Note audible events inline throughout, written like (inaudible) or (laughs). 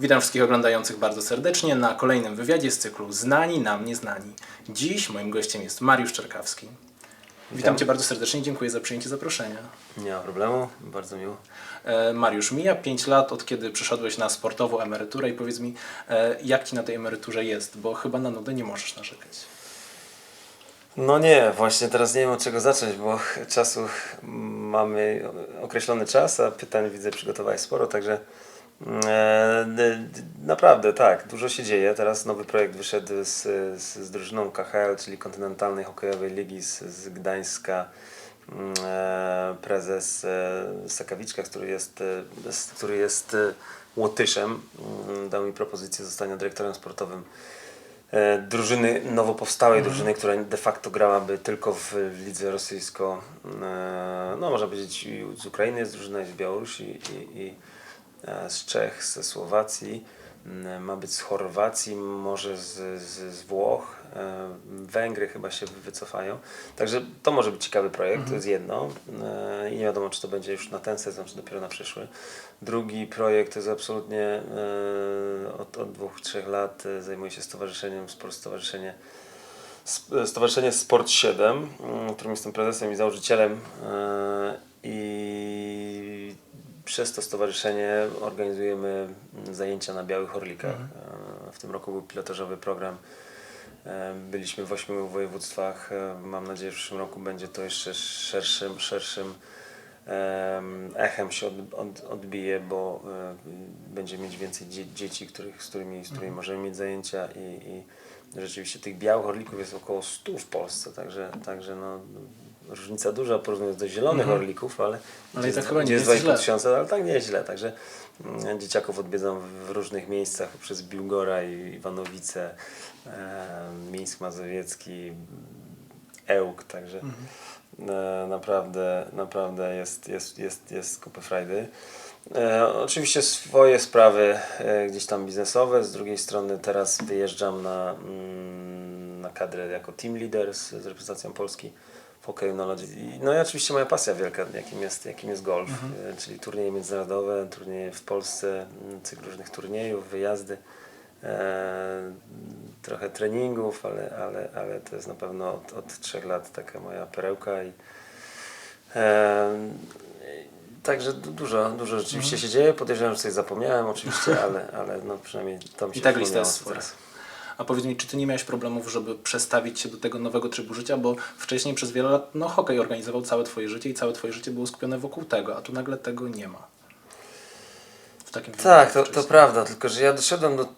Witam wszystkich oglądających bardzo serdecznie na kolejnym wywiadzie z cyklu Znani nam nieznani. Dziś moim gościem jest Mariusz Czerkawski. Witam Cię bardzo serdecznie i dziękuję za przyjęcie zaproszenia. Nie ma problemu, bardzo miło. E, Mariusz, mija 5 lat od kiedy przeszedłeś na sportową emeryturę i powiedz mi, e, jak Ci na tej emeryturze jest, bo chyba na nudę nie możesz narzekać. No nie, właśnie teraz nie wiem od czego zacząć, bo czasu mamy określony czas, a pytań widzę przygotowałeś sporo, także naprawdę tak, dużo się dzieje. Teraz nowy projekt wyszedł z, z, z drużyną KHL, czyli Kontynentalnej Hokejowej Ligi z, z Gdańska. Mm, e, prezes e, Sakawiczka, który jest, e, z- który jest e, Łotyszem, mm, dał mi propozycję zostania dyrektorem sportowym e, drużyny, nowo powstałej drużyny, która de facto grałaby tylko w lidze rosyjsko, e, no można powiedzieć z Ukrainy jest drużyna, z Białorusi, i, i e, z Czech, ze Słowacji, ma być z Chorwacji, może z, z, z Włoch, e, Węgry chyba się wycofają. Także to może być ciekawy projekt, to jest jedno e, i nie wiadomo czy to będzie już na ten sezon, czy dopiero na przyszły. Drugi projekt to jest absolutnie e, od, od dwóch, trzech lat e, zajmuję się stowarzyszeniem, sport stowarzyszenie Stowarzyszenie Sport 7, mm, którym jestem prezesem i założycielem e, i przez to stowarzyszenie organizujemy zajęcia na Białych Orlikach. E, W tym roku był pilotażowy program. E, Byliśmy w ośmiu województwach. E, Mam nadzieję, że w przyszłym roku będzie to jeszcze szerszym, szerszym em, echem się od, od, odbije, bo e, będzie mieć więcej dzie, dzieci, których, z którymi, z którymi możemy mieć zajęcia i, i rzeczywiście tych białych orlików jest około 100 w Polsce, także, także no, różnica duża porównując do zielonych orlików, ale, Ale gdzie tak chyba nie gdzie jest 2,5 źle. tysiąca, ale tak nie jest źle, także mm, dzieciaków odwiedzam w różnych miejscach, przez Biłgora i Iwanowice, e, Mińsk Mazowiecki, Ełk, także e, naprawdę, naprawdę jest, jest, jest, jest kupę frajdy. E, oczywiście swoje sprawy e, gdzieś tam biznesowe, z drugiej strony teraz wyjeżdżam na, mm, na kadrę jako team leader z, z reprezentacją Polski lodzie. I, no i oczywiście moja pasja wielka, jakim jest, jakim jest golf, e, czyli turnieje międzynarodowe, turnieje w Polsce, cykl różnych turniejów, wyjazdy. E, trochę treningów, ale, ale, ale to jest na pewno od, od trzech lat taka moja perełka i e, Także du- dużo, dużo rzeczywiście się dzieje. Podejrzewam, że coś zapomniałem oczywiście, (laughs) ale, ale no przynajmniej to mi się I tak lista jest spora. A powiedz mi, czy Ty nie miałeś problemów, żeby przestawić się do tego nowego trybu życia, bo wcześniej przez wiele lat no, hokej organizował całe Twoje życie i całe Twoje życie było skupione wokół tego, a tu nagle tego nie ma. W takim Tak, to, to prawda, tylko że ja doszedłem do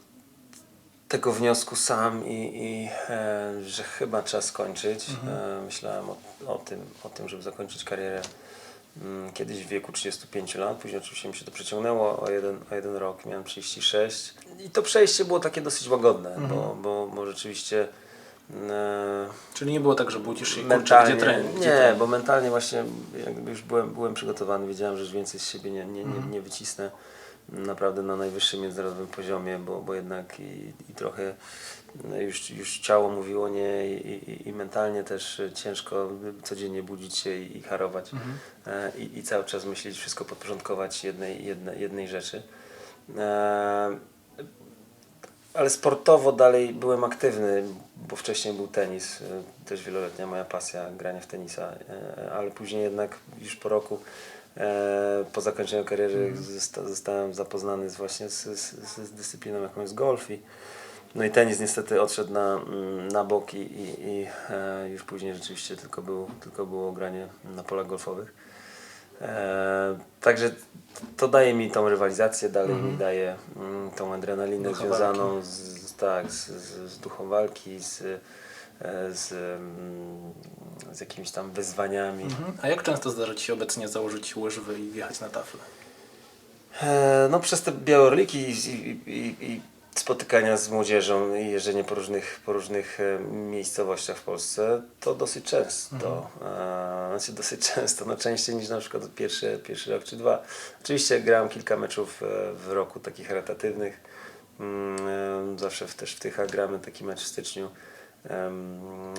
tego wniosku sam i, i e, że chyba trzeba skończyć. E, myślałem o, o, tym, o tym, żeby zakończyć karierę kiedyś w wieku 35 lat. Później oczywiście mi się to przeciągnęło o jeden, o jeden rok, miałem 36. I to przejście było takie dosyć łagodne, bo, bo, bo rzeczywiście e, Czyli nie było tak, że budzisz się kurczę, mentalnie, gdzie trening? Gdzie nie, trening? bo mentalnie właśnie jakby już byłem, byłem przygotowany, wiedziałem, że już więcej z siebie nie, nie, nie, nie wycisnę naprawdę na najwyższym międzynarodowym poziomie, bo, bo jednak i, i trochę już, już ciało mówiło nie i, i, i mentalnie też ciężko codziennie budzić się i, i harować e, i, i cały czas myśleć, wszystko podporządkować jednej, jednej, jednej rzeczy. E, ale sportowo dalej byłem aktywny, bo wcześniej był tenis, y, też wieloletnia moja pasja, granie w tenisa, ale później jednak już po roku e, po zakończeniu kariery zosta- zostałem zapoznany z właśnie z, z, z dyscypliną jaką jest golf i no i tenis niestety odszedł na, mm, na bok i, i, i e, już później rzeczywiście tylko było, tylko było granie na polach golfowych. E, także to daje mi tą rywalizację, dalej mi daje mm, tą adrenalinę Ducha związaną z, z, tak, z, z, z duchą walki, z, e, z, mm, z jakimiś tam wyzwaniami. Mhm. A jak często zdarza Ci się obecnie założyć łyżwy i wjechać na taflę? E, No przez te białe orliki i, i, i, i spotykania z młodzieżą i jeżdżenie po różnych, po różnych e, miejscowościach w Polsce, to dosyć często. E, Znaczy dosyć (laughs) często, no częściej niż na przykład pierwszy, pierwszy rok czy dwa. Oczywiście grałem kilka meczów e, w roku takich charytatywnych. Mm, Zawsze w, też w Tychach gramy taki mecz w styczniu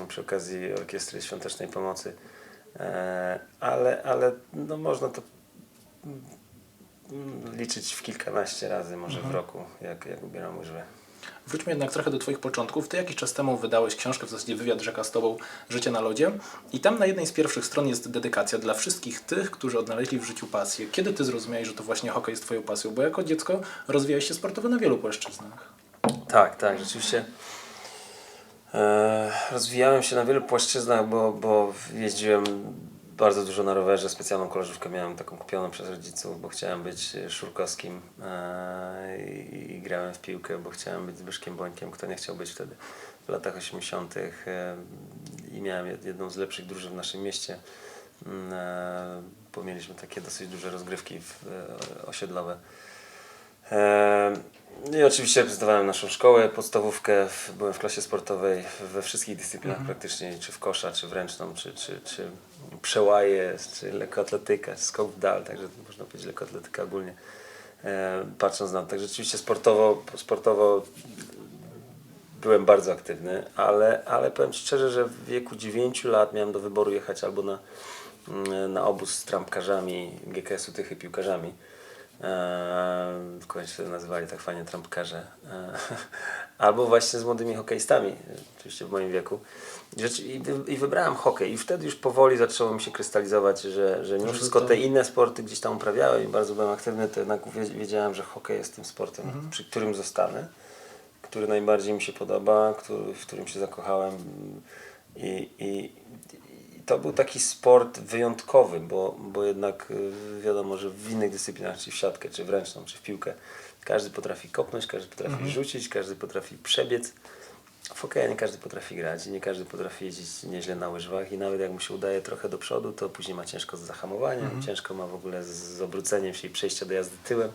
przy okazji Orkiestry Świątecznej Pomocy. Ale, ale no można to liczyć w kilkanaście razy może w roku, jak, jak ubieram łyżwy. Wróćmy jednak trochę do Twoich początków. Ty jakiś czas temu wydałeś książkę, w zasadzie wywiad rzeka z Tobą, Życie na lodzie. I tam na jednej z pierwszych stron jest dedykacja dla wszystkich tych, którzy odnaleźli w życiu pasję. Kiedy Ty zrozumiałeś, że to właśnie hokej jest Twoją pasją? Bo jako dziecko rozwijałeś się sportowo na wielu płaszczyznach. Tak, tak, rzeczywiście. E, rozwijałem się na wielu płaszczyznach, bo, bo jeździłem bardzo dużo na rowerze. Specjalną koleżówkę miałem taką kupioną przez rodziców, bo chciałem być Szurkowskim e, i, grałem w piłkę, bo chciałem być Zbyszkiem Bońkiem, kto nie chciał być wtedy w latach 80. E, i miałem jed- jedną z lepszych drużyn w naszym mieście. Mm, E, bo mieliśmy takie dosyć duże rozgrywki e, osiedlowe. Eee, I oczywiście zdawałem naszą szkołę, podstawówkę, byłem w klasie sportowej we wszystkich dyscyplinach praktycznie, czy w kosza, czy w ręczną, czy, czy, czy przełaje, czy lekkoatletyka, czy skok w dal, także można powiedzieć lekkoatletyka ogólnie, eee, patrząc na to. Także rzeczywiście sportowo, sportowo byłem bardzo aktywny, ale, ale powiem Ci szczerze, że w wieku 9 lat miałem do wyboru jechać albo na, mm, na obóz z trampkarzami GKS-u Tychy piłkarzami. Eee, się wtedy nazywali tak fajnie trampkarze. Eee, (laughs) albo właśnie z młodymi hokeistami, oczywiście w moim wieku. I I, wy, I wybrałem hokej i wtedy już powoli zaczęło mi się krystalizować, że, że mimo wszystko te inne sporty gdzieś tam uprawiałem i bardzo byłem aktywny, to jednak wie- wiedziałem, że hokej jest tym sportem, przy którym zostanę który najbardziej mi się podoba, który, w którym się zakochałem. I, I to był taki sport wyjątkowy, bo, bo jednak y, wiadomo, że w innych dyscyplinach, czy w siatkę, czy w ręczną, czy w piłkę, każdy potrafi kopnąć, każdy potrafi rzucić, każdy potrafi przebiec. W hokeja nie każdy potrafi grać i nie każdy potrafi jeździć nieźle na łyżwach i nawet jak mu się udaje trochę do przodu, to później ma ciężko z zahamowaniem, ciężko ma w ogóle z, z obróceniem się i przejścia do jazdy tyłem.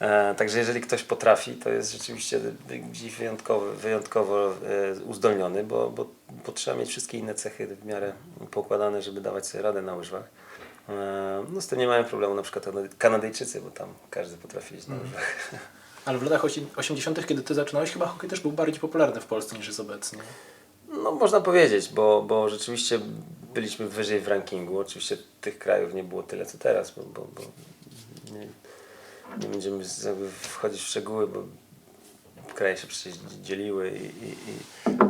E, także jeżeli ktoś potrafi, to jest rzeczywiście gdzieś wyjątkowo, wyjątkowo e, uzdolniony, bo, bo, bo trzeba mieć wszystkie inne cechy w miarę poukładane, żeby dawać sobie radę na łyżwach. E, no z tym nie mają problemu na przykład Kanady- Kanadyjczycy, bo tam każdy potrafi jeździć na łyżwach. Ale w latach osi- 80., kiedy Ty zaczynałeś, chyba hokej też był bardziej popularny w Polsce niż jest obecnie. No można powiedzieć, bo, bo rzeczywiście byliśmy wyżej w rankingu. Oczywiście tych krajów nie było tyle co teraz, bo, bo, bo nie, nie będziemy wchodzić w szczegóły, bo kraje się przecież dzieliły i, i,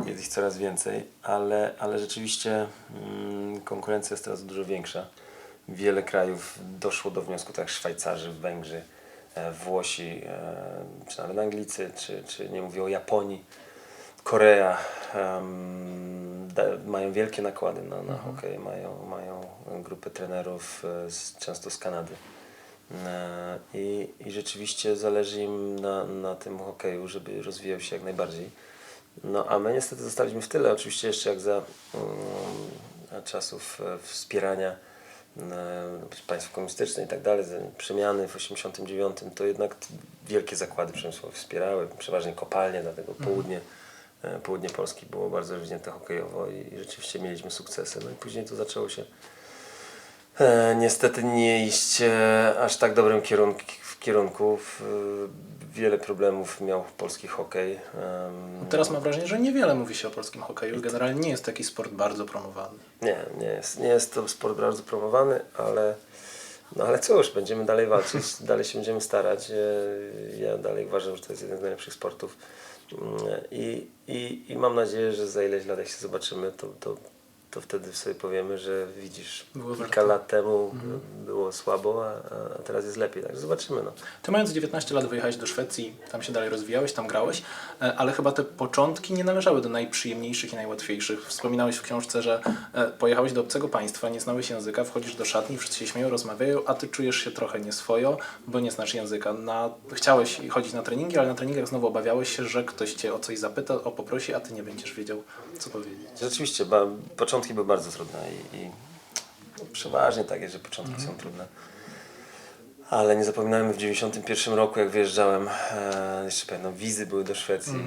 i jest ich coraz więcej, ale, ale rzeczywiście mm, konkurencja jest teraz dużo większa. Wiele krajów doszło do wniosku, tak jak Szwajcarzy, Węgrzy, e, Włosi, e, czy nawet Anglicy, czy, czy nie mówię o Japonii, Korea da, mają wielkie nakłady na, na hokej, mają, mają grupę trenerów e, z, często z Kanady. E, I, I rzeczywiście zależy im na, na tym hokeju, żeby rozwijał się jak najbardziej. No a my niestety zostaliśmy w tyle, oczywiście jeszcze jak za mm, czasów e, wspierania e, państw komunistycznych i tak dalej, przemiany w 89, to jednak wielkie zakłady przemysłowe wspierały, przeważnie kopalnie, dlatego południe, e, południe Polski było bardzo rozwinięte hokejowo i, i rzeczywiście mieliśmy sukcesy. No i później to zaczęło się niestety nie iść e, aż tak dobrym kierunku. W kierunku w, wiele problemów miał polski hokej. Em, Teraz mam wrażenie, że niewiele mówi się o polskim hokeju. Generalnie nie jest taki sport bardzo promowany. Nie, nie jest, nie jest to sport bardzo promowany, ale, no ale cóż, będziemy dalej walczyć, (laughs) dalej się będziemy starać. E, Ja dalej uważam, że to jest jeden z najlepszych sportów Mm, i, i, i mam nadzieję, że za ileś lat jak się zobaczymy, to, to, to wtedy sobie powiemy, że widzisz, Było kilka warto. lat temu było słabo, a, a teraz jest lepiej, także zobaczymy. No. Ty mając 19 lat wyjechałeś do Szwecji, tam się dalej rozwijałeś, tam grałeś, e, ale chyba te początki nie należały do najprzyjemniejszych i najłatwiejszych. Wspominałeś w książce, że e, pojechałeś do obcego państwa, nie znałeś języka, wchodzisz do szatni, wszyscy się śmieją, rozmawiają, a ty czujesz się trochę nieswojo, bo nie znasz języka. Na, chciałeś chodzić na treningi, ale na treningach znowu obawiałeś się, że ktoś cię o coś zapyta, o poprosi, a ty nie będziesz wiedział, co powiedzieć. Rzeczywiście, ba, początki były bardzo trudne i, i no, przeważnie tak jest, że początki są trudne. Ale nie zapominajmy, w 91 roku jak wyjeżdżałem, e, jeszcze pamiętam, wizy były do Szwecji.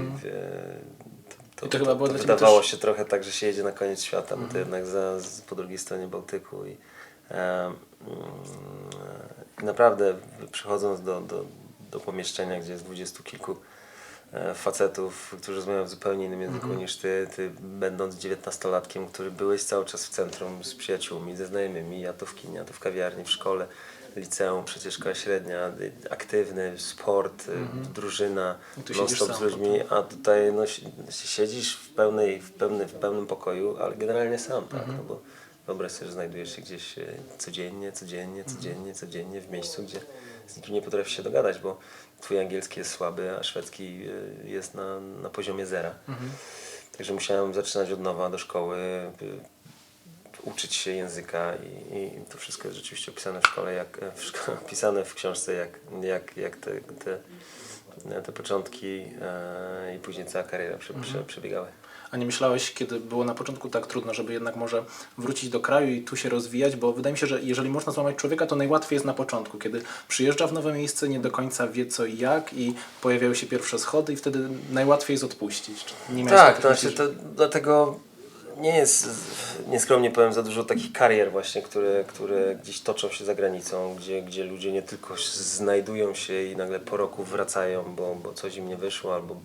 E, I to chyba było dla ciebie wydawało też- się trochę tak, że się jedzie na koniec świata, bo to jednak za, z, po drugiej stronie Bałtyku. I, e, mm, i naprawdę przychodząc do, do, do pomieszczenia, gdzie jest dwudziestu kilku e, facetów, którzy rozmawiają w zupełnie innym języku niż ty, ty będąc dziewiętnastolatkiem, który byłeś cały czas w centrum z przyjaciółmi, ze znajomymi, ja to w kinie, ja to w kawiarni, w szkole, liceum, przecież szkoła średnia, aktywny, sport, y, drużyna, Mhm. I tu non siedzisz stop sam z ludźmi, a tutaj no, si- siedzisz w, pełnej, w, pełny, w pełnym pokoju, ale generalnie sam, tak? Mhm. No bo wyobraź sobie, że znajdujesz się gdzieś e, codziennie, codziennie, Mhm. codziennie, codziennie w miejscu, gdzie z nikim nie potrafisz się dogadać, bo twój angielski jest słaby, a szwedzki e, jest na, na poziomie zera. Mhm. Także musiałem zaczynać od nowa do szkoły, uczyć się języka i, i to wszystko jest rzeczywiście opisane w szkole, jak, w szko- (laughs) opisane w książce, jak, jak, jak te, te, te początki e, i później cała kariera prze, prze, przebiegały. A nie myślałeś, kiedy było na początku tak trudno, żeby jednak może wrócić do kraju i tu się rozwijać? Bo wydaje mi się, że jeżeli można złamać człowieka, to najłatwiej jest na początku, kiedy przyjeżdża w nowe miejsce, nie do końca wie co i jak i pojawiają się pierwsze schody i wtedy najłatwiej jest odpuścić. Nie Tak, to znaczy to dlatego nie jest, nieskromnie powiem, za dużo takich karier właśnie, które, które gdzieś toczą się za granicą, gdzie, gdzie ludzie nie tylko znajdują się i nagle po roku wracają, bo, bo coś im nie wyszło, albo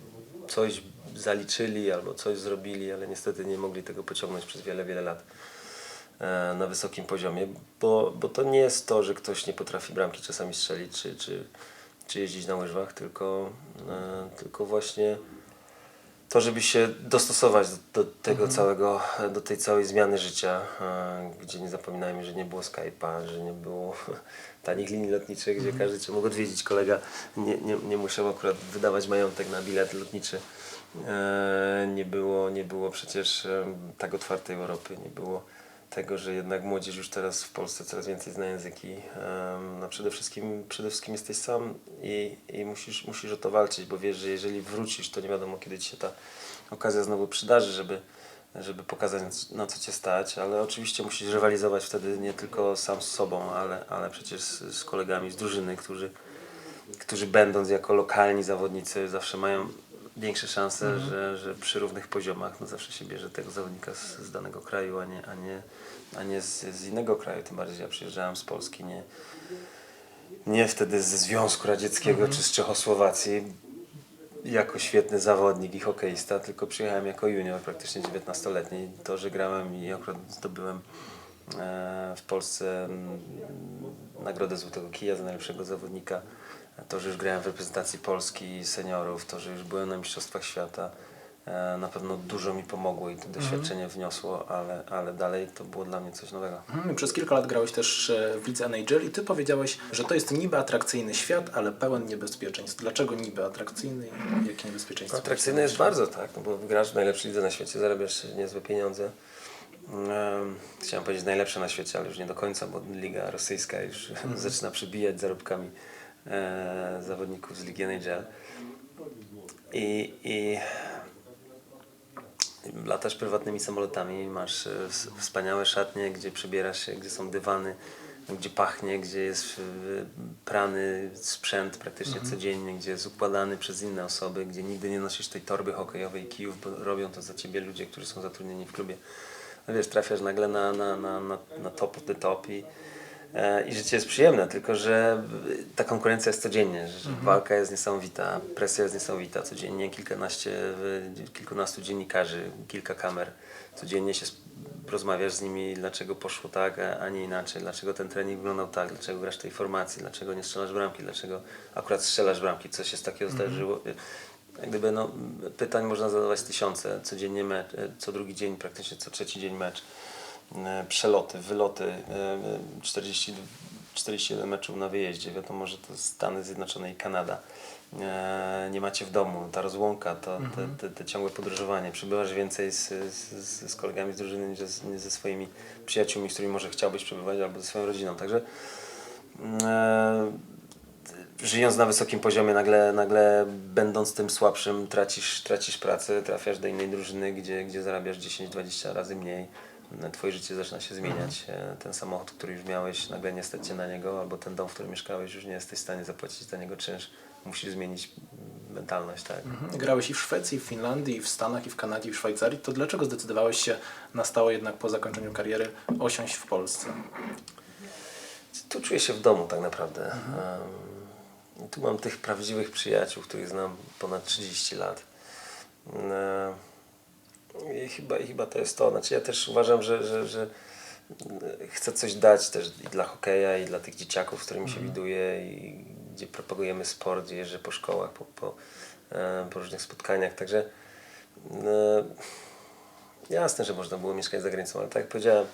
coś zaliczyli, albo coś zrobili, ale niestety nie mogli tego pociągnąć przez wiele, wiele lat e, na wysokim poziomie, bo, bo to nie jest to, że ktoś nie potrafi bramki czasami strzelić, czy, czy, czy jeździć na łyżwach, tylko, e, tylko właśnie to, żeby się dostosować do, do tego całego, do tej całej zmiany życia, e, gdzie nie zapominajmy, że nie było Skype'a, że nie było (laughs) tanich linii lotniczych, gdzie każdy cię mógł odwiedzić, kolega nie, nie, nie musiał akurat wydawać majątek na bilet lotniczy. E, Nie było, nie było przecież em, tak otwartej Europy, nie było tego, że jednak młodzież już teraz w Polsce coraz więcej zna języki. No przede wszystkim, przede wszystkim jesteś sam i, i musisz, musisz o to walczyć, bo wiesz, że jeżeli wrócisz, to nie wiadomo kiedy ci się ta okazja znowu przydarzy, żeby, żeby pokazać na co cię stać, ale oczywiście musisz rywalizować wtedy nie tylko sam z sobą, ale, ale przecież z, z kolegami z drużyny, którzy, którzy będąc jako lokalni zawodnicy zawsze mają większe szanse, że, że przy równych poziomach no zawsze się bierze tego zawodnika z, z danego kraju, a nie, a nie, a nie z, z innego kraju. Tym bardziej ja przyjeżdżałem z Polski, nie, nie wtedy ze Związku Radzieckiego czy z Czechosłowacji jako świetny zawodnik i hokeista, tylko przyjechałem jako junior, praktycznie 19-letni. To, że grałem i akurat zdobyłem e, w Polsce nagrodę Złotego Kija za najlepszego zawodnika, to, że już grałem w reprezentacji Polski seniorów, to, że już byłem na Mistrzostwach Świata, e, na pewno dużo mi pomogło i to doświadczenie wniosło, ale, ale dalej to było dla mnie coś nowego. Mhm, Przez kilka lat grałeś też e, w lidze NHL i ty powiedziałeś, że to jest niby atrakcyjny świat, ale pełen niebezpieczeństw. Dlaczego niby atrakcyjny i jakie niebezpieczeństwa? Atrakcyjne jest bardzo, tak, no bo grasz w najlepszej lidze na świecie, zarabiasz niezłe pieniądze. Chciałem powiedzieć najlepsze na świecie, ale już nie do końca, bo liga rosyjska już (laughs) zaczyna przybijać zarobkami e, zawodników z ligi NHL. I, i latasz prywatnymi samolotami, masz e, wspaniałe szatnie, gdzie przebierasz się, gdzie są dywany, gdzie pachnie, gdzie jest prany sprzęt praktycznie codziennie, gdzie jest układany przez inne osoby, gdzie nigdy nie nosisz tej torby hokejowej kijów, bo robią to za ciebie ludzie, którzy są zatrudnieni w klubie. No wiesz, trafiasz nagle na, na, na, na, na top of the top i, e, i życie jest przyjemne, tylko że ta konkurencja jest codziennie, że walka jest niesamowita, presja jest niesamowita, codziennie kilkanaście, kilkunastu dziennikarzy, kilka kamer, codziennie się rozmawiasz z nimi, dlaczego poszło tak, a nie inaczej, dlaczego ten trening wyglądał tak, dlaczego grasz tej formacji, dlaczego nie strzelasz bramki, dlaczego akurat strzelasz bramki, co się z takiego zdarzyło. Jak gdyby no, pytań można zadawać tysiące, codziennie mecz, e, co drugi dzień, praktycznie co trzeci dzień mecz, E, przeloty, wyloty, e, 40, 41 meczów na wyjeździe, wiadomo, że to Stany Zjednoczone i Kanada. E, Nie macie w domu, ta rozłąka, to, te, te, te ciągłe podróżowanie, przybywasz więcej z, z, z kolegami z drużyny niż ze, niż ze swoimi przyjaciółmi, z którymi może chciałbyś przebywać, albo ze swoją rodziną, także e, żyjąc na wysokim poziomie, nagle, nagle będąc tym słabszym, tracisz, tracisz pracę, trafiasz do innej drużyny, gdzie, gdzie zarabiasz 10-20 razy mniej. Twoje życie zaczyna się zmieniać. E, Ten samochód, który już miałeś, nagle nie stać cię na niego, albo ten dom, w którym mieszkałeś, już nie jesteś w stanie zapłacić za niego czynsz. Musisz zmienić mentalność, tak? Mhm. Grałeś i w Szwecji, i w Finlandii, i w Stanach, i w Kanadzie, i w Szwajcarii. To dlaczego zdecydowałeś się na stałe jednak po zakończeniu kariery osiąść w Polsce? Tu czuję się w domu tak naprawdę. I tu mam tych prawdziwych przyjaciół, których znam ponad 30 lat. Em, I chyba, i chyba to jest to. Znaczy ja też uważam, że, że, że e, chcę coś dać też i dla hokeja, i dla tych dzieciaków, z którymi się widuję, i gdzie propagujemy sport, jeżdżę po szkołach, po, po, e, po różnych spotkaniach. Także e, jasne, że można było mieszkać za granicą, ale tak jak powiedziałem,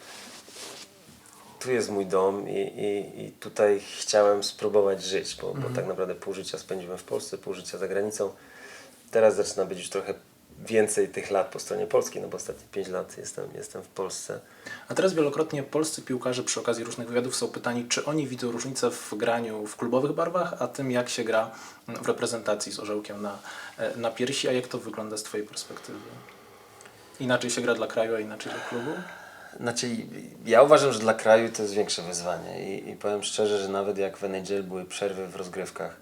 tu jest mój dom i, i, i tutaj chciałem spróbować żyć, bo, bo tak naprawdę pół życia spędziłem w Polsce, pół życia za granicą. Teraz zaczyna być już trochę więcej tych lat po stronie polskiej, no bo ostatnie 5 lat jestem, jestem w Polsce. A teraz wielokrotnie polscy piłkarze przy okazji różnych wywiadów są pytani, czy oni widzą różnicę w graniu w klubowych barwach, a tym jak się gra w reprezentacji z orzełkiem na, e, na piersi, a jak to wygląda z Twojej perspektywy? Inaczej się gra dla kraju, a inaczej dla klubu? Znaczy, ja uważam, że dla kraju to jest większe wyzwanie i, i powiem szczerze, że nawet jak w NHL były przerwy w rozgrywkach,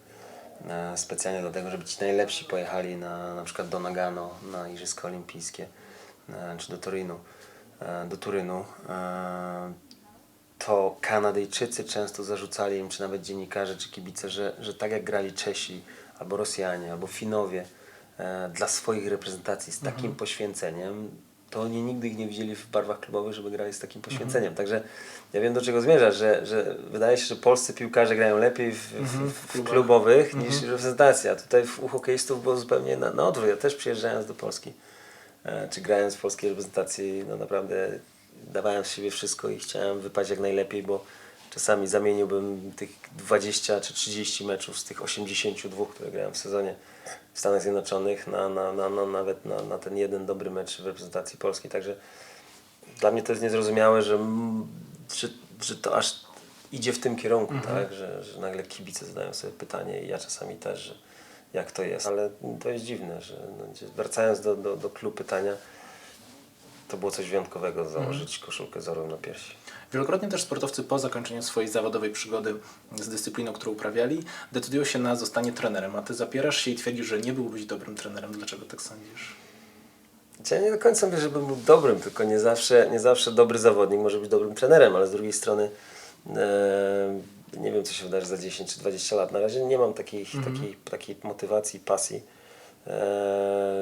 e, specjalnie dlatego, żeby ci najlepsi pojechali na, na przykład do Nagano, na Igrzyska Olimpijskie, e, czy do Torinu, e, do Turynu, e, to Kanadyjczycy często zarzucali im, czy nawet dziennikarze, czy kibice, że, że tak jak grali Czesi, albo Rosjanie, albo Finowie e, dla swoich reprezentacji z takim poświęceniem, to oni nigdy ich nie widzieli w barwach klubowych, żeby grali z takim poświęceniem. Także ja wiem do czego zmierzasz, że, że wydaje się, że polscy piłkarze grają lepiej w, w, w, klubach. klubowych niż reprezentacja. Tutaj w, u hokeistów było zupełnie na, na odwrót. Ja też przyjeżdżając do Polski, e, czy grając w polskiej reprezentacji, no naprawdę dawałem z siebie wszystko i chciałem wypaść jak najlepiej, bo czasami zamieniłbym tych 20 czy 30 meczów z tych 82, które grałem w sezonie w Stanach Zjednoczonych na, na, na, na nawet na, na ten jeden dobry mecz w reprezentacji polskiej. Także dla mnie to jest niezrozumiałe, że, że, że to aż idzie w tym kierunku, tak? że, że nagle kibice zadają sobie pytanie i ja czasami też, że jak to jest. Ale to jest dziwne, że no, wracając do, do, do klubu pytania, to było coś wyjątkowego założyć koszulkę z orłem na piersi. Wielokrotnie też sportowcy po zakończeniu swojej zawodowej przygody z dyscypliną, którą uprawiali, decydują się na zostanie trenerem, a Ty zapierasz się i twierdzisz, że nie byłbyś dobrym trenerem. Dlaczego tak sądzisz? Ja nie do końca mówię, żeby był dobrym, tylko nie zawsze, nie zawsze dobry zawodnik może być dobrym trenerem, ale z drugiej strony e, nie wiem, co się wydarzy za 10 czy 20 lat. Na razie nie mam takiej, takiej, takiej motywacji, pasji,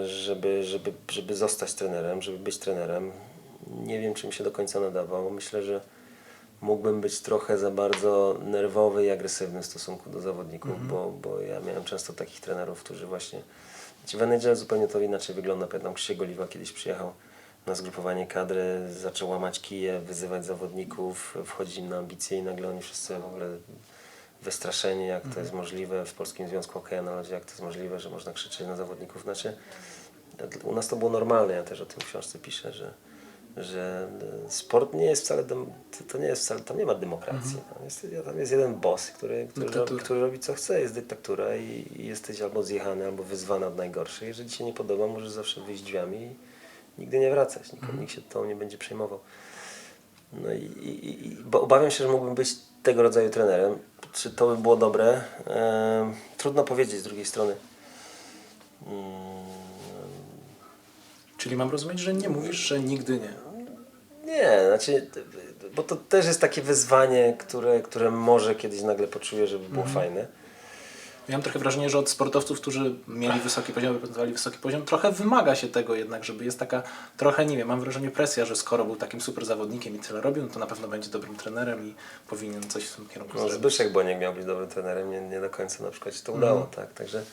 żeby, żeby, żeby zostać trenerem, żeby być trenerem. Nie wiem, czy mi się do końca nadawał. Myślę, że mógłbym być trochę za bardzo nerwowy i agresywny w stosunku do zawodników, bo, bo ja miałem często takich trenerów, którzy właśnie Ci w NHL zupełnie to inaczej wygląda. Pamiętam Krzysiek Oliwa kiedyś przyjechał na zgrupowanie kadry, zaczął łamać kije, wyzywać zawodników, wchodzić im na ambicje i nagle oni wszyscy w ogóle wystraszeni, jak to jest możliwe w Polskim Związku Hokeja na lodzie, jak to jest możliwe, że można krzyczeć na zawodników. Znaczy, u nas to było normalne, ja też o tym w książce piszę, że, że e, sport nie jest wcale, to- nie jest wcale, tam nie ma demokracji. Tam, jest, tam jest jeden boss, który, który, robi, który robi co chce, jest dyktatura i, i jesteś albo zjechany, albo wyzwany od najgorszych. Jeżeli ci się nie podoba, możesz zawsze wyjść drzwiami i nigdy nie wracać. Nikt, nikt się tą nie będzie przejmował. No i, i, i bo obawiam się, że mógłbym być tego rodzaju trenerem. Czy to by było dobre? Ehm, trudno powiedzieć z drugiej strony. Mm, Czyli mam rozumieć, że nie mówisz, że nigdy nie. Nie, znaczy, bo to też jest takie wyzwanie, które, które może kiedyś nagle poczuję, żeby było fajne. Ja mam trochę wrażenie, że od sportowców, którzy mieli wysoki poziom, reprezentowali wysoki poziom, trochę wymaga się tego jednak, żeby jest taka trochę, nie wiem, mam wrażenie presja, że skoro był takim super zawodnikiem i tyle robił, no to na pewno będzie dobrym trenerem i powinien coś w tym kierunku No, zrobić. Zbyszek Boniek miał być dobrym trenerem, nie, nie do końca na przykład się to udało, tak, także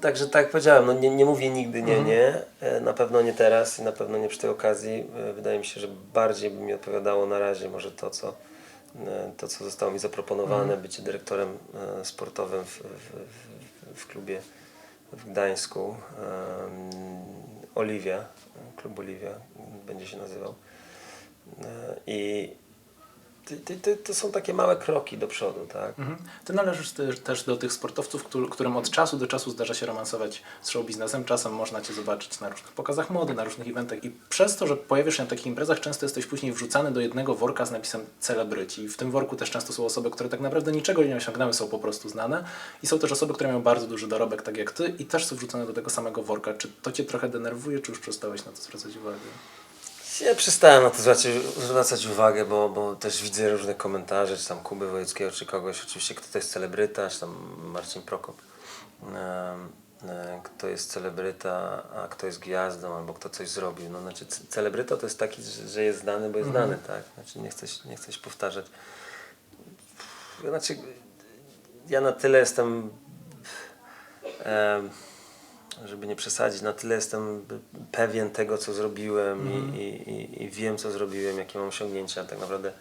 także tak jak powiedziałem, no nie, nie mówię nigdy nie, nie, e, na pewno nie teraz i na pewno nie przy tej okazji, E, wydaje mi się, że bardziej by mi odpowiadało na razie może to, co to, co zostało mi zaproponowane, bycie dyrektorem e, sportowym w, w, w, klubie w Gdańsku, em, Oliwia, klub Oliwia będzie się nazywał. E, I to, to, to są takie małe kroki do przodu, tak? Mhm. Ty należysz też- do tych sportowców, któr- którym od czasu do czasu zdarza się romansować z show biznesem. Czasem można Cię zobaczyć na różnych pokazach mody, na różnych eventach i przez to, że pojawiasz się na takich imprezach, często jesteś później wrzucany do jednego worka z napisem celebryci. W tym worku też często są osoby, które tak naprawdę niczego nie osiągnęły, są po prostu znane. I są też osoby, które mają bardzo duży dorobek, tak jak Ty i też są wrzucone do tego samego worka. Czy to Cię trochę denerwuje, czy już przestałeś na to zwracać uwagę? Ja przestałem na to zwracać, zwracać uwagę, bo, bo też widzę różne komentarze, czy tam Kuby Wojewódzkiego, czy kogoś, oczywiście kto to jest celebryta, czy tam Marcin Prokop. E, kto jest celebryta, a kto jest gwiazdą, albo kto coś zrobił. No, znaczy, celebryta to jest taki, że, jest znany, bo jest znany, tak? Znaczy, nie chcę, się- nie chcę się powtarzać. Znaczy, ja na tyle jestem, em, żeby nie przesadzić, na tyle jestem pewien tego, co zrobiłem i, i, i, i wiem, co zrobiłem, jakie mam osiągnięcia. Tak naprawdę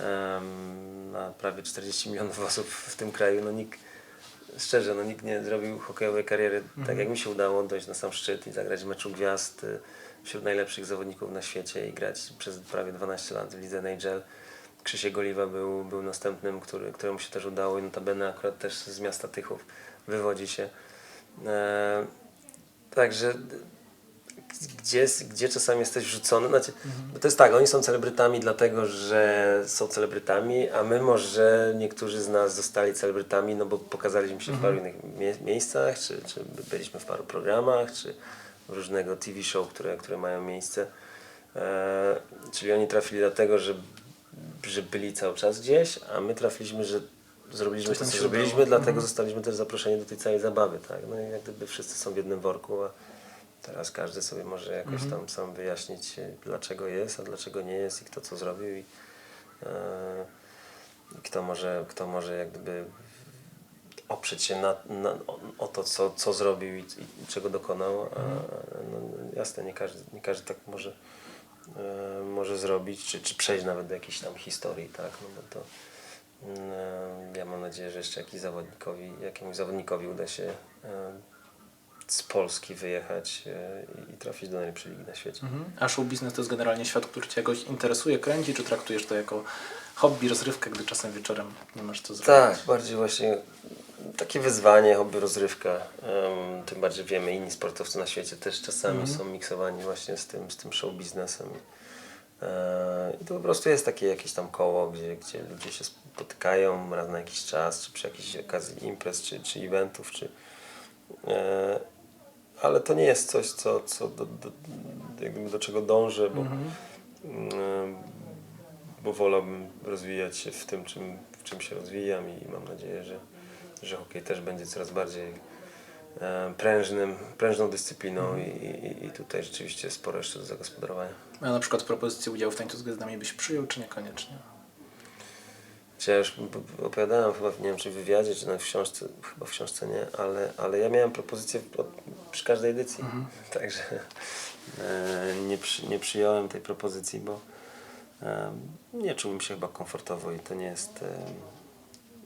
em, na prawie 40 milionów (laughs) osób w tym kraju, no nikt, szczerze, no nikt nie zrobił hokejowej kariery tak, jak mi się udało, dojść na sam szczyt i zagrać w meczu gwiazd y, wśród najlepszych zawodników na świecie i grać przez prawie 12 lat w lidze NHL. Krzysiek Oliwa był, był następnym, który, któremu się też udało i notabene akurat też z miasta Tychów wywodzi się. E, także gdzie, gdzie czasami jesteś wrzucony. Znaczy, bo to jest tak, oni są celebrytami dlatego, że są celebrytami, a my może niektórzy z nas zostali celebrytami, no bo pokazaliśmy się w paru innych mie- miejscach, czy, czy byliśmy w paru programach, czy różnego TV show, które, które mają miejsce. E, czyli oni trafili dlatego, że, że byli cały czas gdzieś, a my trafiliśmy, że zrobiliśmy to, co zrobiliśmy, udało. dlatego zostaliśmy też zaproszeni do tej całej zabawy. Tak? No i jak gdyby wszyscy są w jednym worku, a Teraz każdy sobie może jakoś tam sam wyjaśnić, e, dlaczego jest, a dlaczego nie jest i kto co zrobił i, e, i kto, może, kto może jak gdyby oprzeć się na, na, o, to, co, co zrobił i, i czego dokonał. A, no, jasne, nie każdy, nie każdy tak może, e, może zrobić, czy, czy przejść nawet do jakiejś tam historii, tak? No bo to mm, e, ja mam nadzieję, że jeszcze jakiś zawodnikowi, jakiemuś zawodnikowi uda się z Polski wyjechać e, i, trafić do najlepszej ligi na świecie. Mhm. A show biznes to jest generalnie świat, który Cię jakoś interesuje, kręci, czy traktujesz to jako hobby, rozrywkę, gdy czasem wieczorem nie masz co zrobić? Tak, bardziej właśnie takie wyzwanie, hobby, rozrywka. Tym bardziej wiemy, inni sportowcy na świecie też czasami są miksowani właśnie z tym, z tym show biznesem. E, I to po prostu jest takie jakieś tam koło, gdzie, gdzie ludzie się spotykają raz na jakiś czas, czy przy jakiejś okazji imprez, czy, czy eventów, czy, e, ale to nie jest coś, co, co do, do, do czego dążę, bo, mm, bo wolałbym rozwijać się w tym, czym, w czym się rozwijam i mam nadzieję, że, że hokej też będzie coraz bardziej e, prężnym, prężną dyscypliną i, i, i tutaj rzeczywiście sporo jeszcze do zagospodarowania. A na przykład propozycję udziału w tańcu z gwiazdami byś przyjął, czy niekoniecznie? Ja już opowiadałem chyba, nie wiem czy w wywiadzie, czy w książce, chyba w książce nie, ale, ale ja miałem propozycję od, przy każdej edycji, (laughs) także e, nie, przy, nie przyjąłem tej propozycji, bo e, nie czułem się chyba komfortowo i to nie jest e,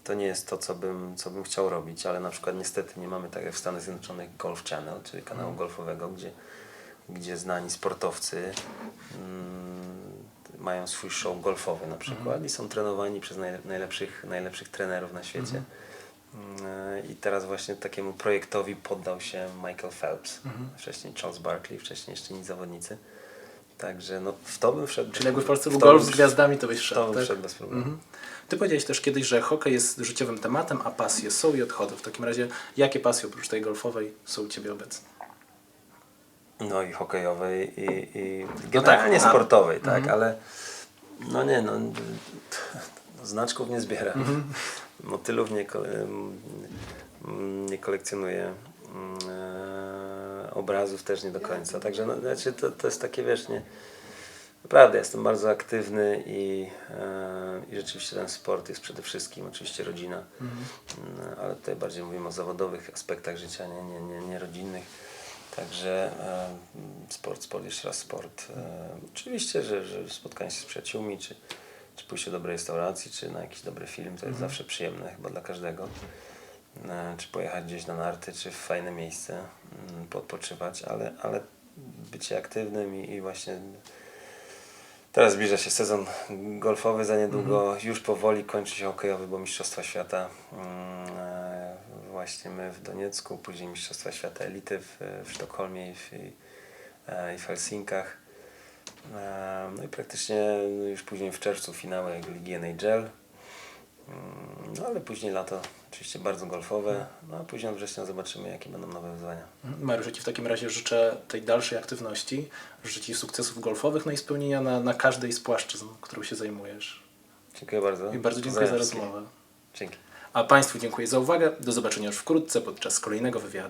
to nie jest to, co bym, co bym chciał robić, ale na przykład niestety nie mamy tak jak w Stanach Zjednoczonych Golf Channel, czyli kanału golfowego, gdzie, gdzie znani sportowcy mm, mają swój show golfowy na przykład i są trenowani przez naj, najlepszych, najlepszych trenerów na świecie. Mm, I teraz właśnie takiemu projektowi poddał się Michael Phelps, wcześniej Charles Barkley, wcześniej jeszcze inni zawodnicy. Także no, w to bym wszedł. Czyli jakby w Polsce był golf z gwiazdami, to byś wszedł, To bym tak? wszedł bez problemu. Mhm. Ty powiedziałeś też kiedyś, że hokej jest życiowym tematem, a pasje są i odchody. W takim razie, jakie pasje oprócz tej golfowej są u Ciebie obecne? No i hokejowej i, i tak, generalnie a- sportowej, tak, ale no nie no, no (laughs) znaczków nie zbieram, Mhm. (laughs) motylów nie, mm, nie kolekcjonuję, mm, e, obrazów też nie do końca, także no, znaczy to, to jest takie wiesz, nie, naprawdę jestem bardzo aktywny i, e, i rzeczywiście ten sport jest przede wszystkim oczywiście rodzina, Mhm. Ale tutaj bardziej mówimy o zawodowych aspektach życia, nie, nie, nie, nie rodzinnych. Także e, sport, sport, jeszcze raz sport. E, oczywiście, że, że spotkanie się z przyjaciółmi, czy, czy pójście do dobrej restauracji, czy na jakiś dobry film, to jest zawsze przyjemne chyba dla każdego. Czy pojechać gdzieś na narty, czy w fajne miejsce, mm, podpoczywać, ale, ale bycie aktywnym i, i właśnie Teraz zbliża się sezon golfowy za niedługo, już powoli kończy się hokejowy, bo Mistrzostwa Świata mm, e, właśnie my w Doniecku, później Mistrzostwa Świata Elity w, w Sztokholmie i w, i, e, w Helsinkach. E, No i praktycznie no już później w czerwcu finały Ligi NHL. Mm, No ale później lato oczywiście bardzo golfowe, no a później od września zobaczymy jakie będą nowe wyzwania. Mariusz, ja Ci w takim razie życzę tej dalszej aktywności, życzę Ci sukcesów golfowych, no i spełnienia na, na każdej z płaszczyzn, którą się zajmujesz. Dziękuję bardzo. I bardzo dziękuję za rozmowę. Dzięki. A Państwu dziękuję za uwagę. Do zobaczenia już wkrótce podczas kolejnego wywiadu.